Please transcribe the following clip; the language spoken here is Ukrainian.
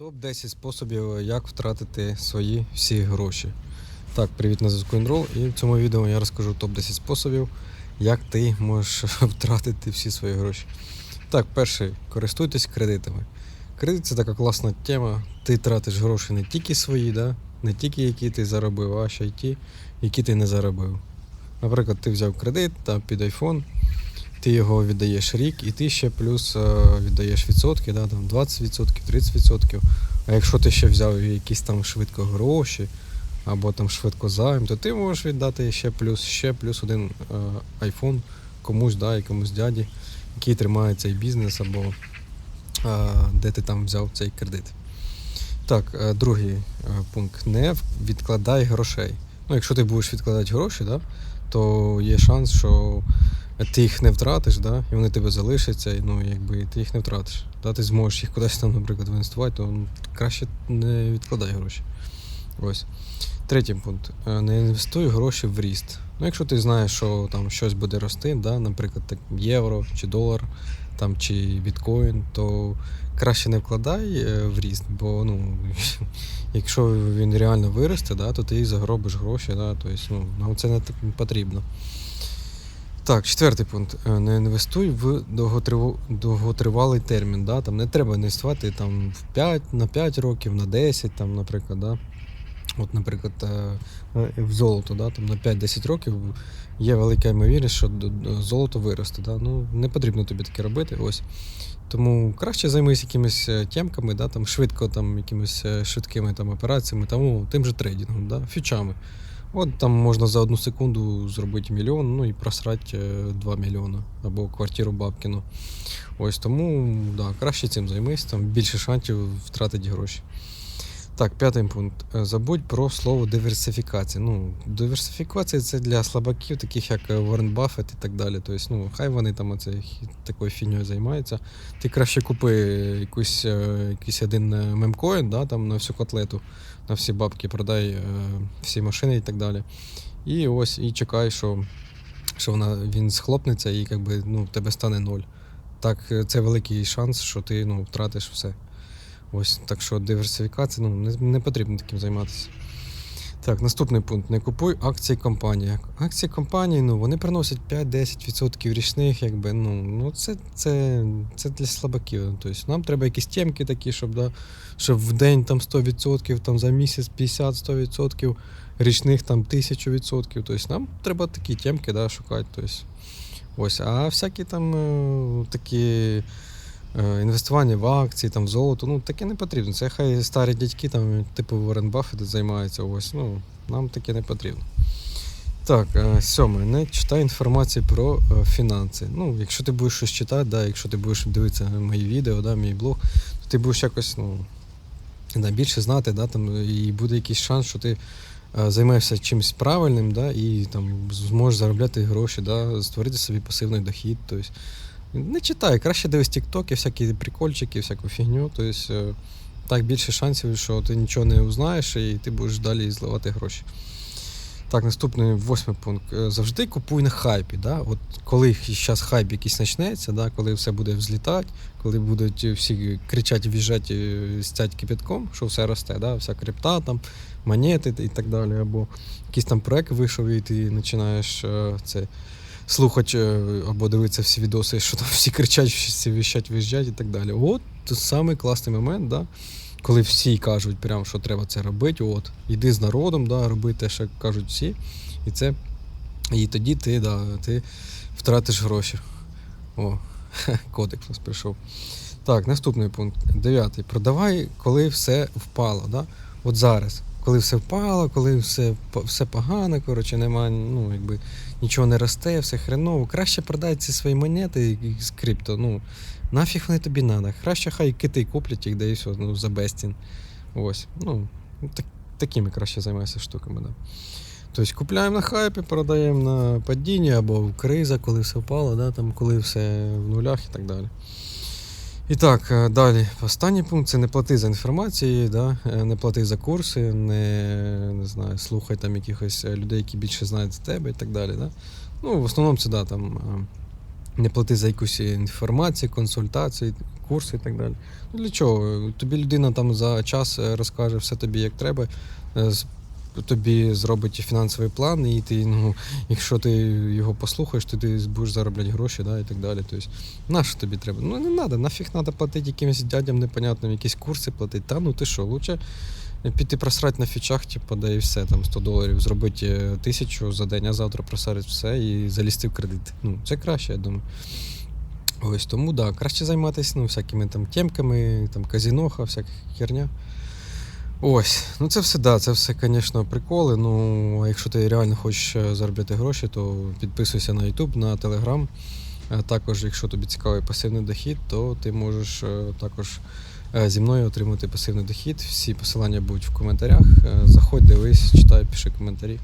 Топ-10 способів, як втратити свої всі гроші. Так, привіт на зв'язку Enroll. І в цьому відео я розкажу топ-10 способів, як ти можеш втратити всі свої гроші. Так, перший, користуйтесь кредитами. Кредит це така класна тема. Ти тратиш гроші не тільки свої, да? не тільки які ти заробив, а ще й ті, які ти не заробив. Наприклад, ти взяв кредит там, під iPhone, ти його віддаєш рік, і ти ще плюс е, віддаєш відсотки, да, там 20%, 30%. А якщо ти ще взяв якісь там швидко гроші або там швидко займ, то ти можеш віддати ще плюс, ще плюс один е, iPhone комусь, да, якомусь дяді, який тримає цей бізнес, або е, де ти там взяв цей кредит. Так, другий пункт. Не відкладай грошей. Ну, якщо ти будеш відкладати гроші, да, то є шанс, що ти їх не втратиш, да, і вони тебе залишаться, і ну, якби ти їх не втратиш. Да, ти зможеш їх кудись там, наприклад, інвестувати, то краще не відкладай гроші. Ось. Третій пункт. Е, Не інвестуй гроші в ріст. Ну, якщо ти знаєш, що там щось буде рости, да, наприклад, так, євро чи долар, там, чи біткоін, то краще не вкладай е, в ріст, бо ну, якщо він реально виросте, да, то ти заробиш гроші, да, тобто, ну, нам це не потрібно. Так, четвертий пункт. Е, Не інвестуй в довготрив... довготривалий термін. Да? Там не треба інвестувати там, в 5, на 5 років, на 10, там, наприклад. Да? От, наприклад, е, е, в золото, да? там, на 5-10 років є велика ймовірність, що золото виросте. Да? Ну, не потрібно тобі таке робити. Ось. Тому краще займись якимись темками, да? там, швидко там, якимись швидкими там, операціями, там, о, тим же трейдингом, да? фічами. От там можна за одну секунду зробити мільйон, ну і просрати е, 2 мільйони або квартиру бабкіну. Ось тому да, краще цим займись, там більше шансів втратити гроші. Так, п'ятий пункт. Е, Забудь про слово диверсифікація. Ну, диверсифікація це для слабаків, таких як е, Уоррен Баффет і так далі. Тобто, ну, хай вони там оце, такою фіньою займаються. Ти краще купи якусь, е, якийсь один е, мемкоін да, там, на всю котлету, на всі бабки, продай е, всі машини і так далі. І ось і чекай, що, що вона, він схлопнеться і якби, ну, тебе стане ноль. Так, е, це великий шанс, що ти ну, втратиш все. Ось, так що диверсифікація, ну, не, не потрібно таким займатися. Так, наступний пункт. Не купуй акції компанії. Акції компанії, ну, вони приносять 5-10% річних, якби, ну, ну це, це, це для слабаків. Тобто нам треба якісь темки такі, щоб, да, щоб в день там 100%, там за місяць 50-100%, річних там 1000%. Тобто нам треба такі темки да, шукати. Тобто, ось, а всякі там е, такі інвестування в акції, там, в золото, ну таке не потрібно. Це хай старі дядьки, там, типу Warren Buffett займаються. Ось, ну, нам таке не потрібно. Так, е, сьоме, не читай інформацію про е, фінанси. Ну, якщо ти будеш щось читати, да, якщо ти будеш дивитися мої відео, да, мій блог, то ти будеш якось ну, більше знати, да, там, і буде якийсь шанс, що ти е, займаєшся чимось правильним, да, і там, зможеш заробляти гроші, да, створити собі пасивний дохід. Тобто, не читай, краще дивись тіктоки, всякі прикольчики, всяку фігню. Тобто, е, так більше шансів, що ти нічого не узнаєш і ти будеш далі зливати гроші. Так, наступний восьмий пункт. Е, Завжди купуй на хайпі. Да? От коли зараз хайп якийсь почнеться, да? коли все буде взлітати, коли будуть всі кричати, в'їжджати, стять кипятком, що все росте, да? вся крипта, там, монети і так далі, або якийсь там проект вийшов, і ти починаєш е, це слухати е, або дивитися всі відоси, що там всі кричать, всі віщать, виїжджать і так далі. От самий класний момент, да? коли всі кажуть, прям, що треба це робити. От, іди з народом, да, роби те, що кажуть всі. І це. І тоді ти, да, ти втратиш гроші. О, кодекс у нас прийшов. Так, наступний пункт. Дев'ятий. Продавай, коли все впало. Да? От зараз. Коли все впало, коли все, все погано, коротше, немає, ну, якби нічого не росте, все хреново. Краще продай ці свої монети з крипто. Ну, нафіг вони тобі надо. Краще хай кити куплять їх, да і все, ну, за безцін. Ось. Ну, так, такими краще займайся штуками, да. Тобто купляємо на хайпі, продаємо на падінні або в криза, коли все впало, да, там, коли все в нулях і так далі. І так, е, далі. Останній пункт це не плати за інформацію, да? е, не плати за курси, не, не знаю, слухай там якихось е, людей, які більше знають за тебе і так далі. Да? Ну, в основному це да, там, не плати за якусь інформацію, консультації, курси і так далі. Ну для чого? Тобі людина там за час розкаже все тобі як треба. Тобі зробить фінансовий план, і ти, ну, якщо ти його послухаєш, то ти будеш заробляти гроші, да, і так далі. Тобто, на тобі треба? Ну не треба, нафіг треба платити якимось дядям непонятним, якісь курси платити. Та ну ти що, лучше піти просрати на фічах, типу, да і все, там 100 доларів, зробити е, тисячу за день, а завтра просрати все і залізти в кредит. Ну, це краще, я думаю. Ось тому да, краще займатися ну, всякими там темками, там казіноха, всяка херня. Ось, ну це все, да, це все, звісно, приколи. Ну, якщо ти реально хочеш е, заробляти гроші, то підписуйся на YouTube, на Telegram. А також, якщо тобі цікавий пасивний дохід, то ти можеш е, також е, зі мною отримати пасивний дохід. Всі посилання будуть в коментарях. Е, Заходь, дивись, читай, пиши коментарі.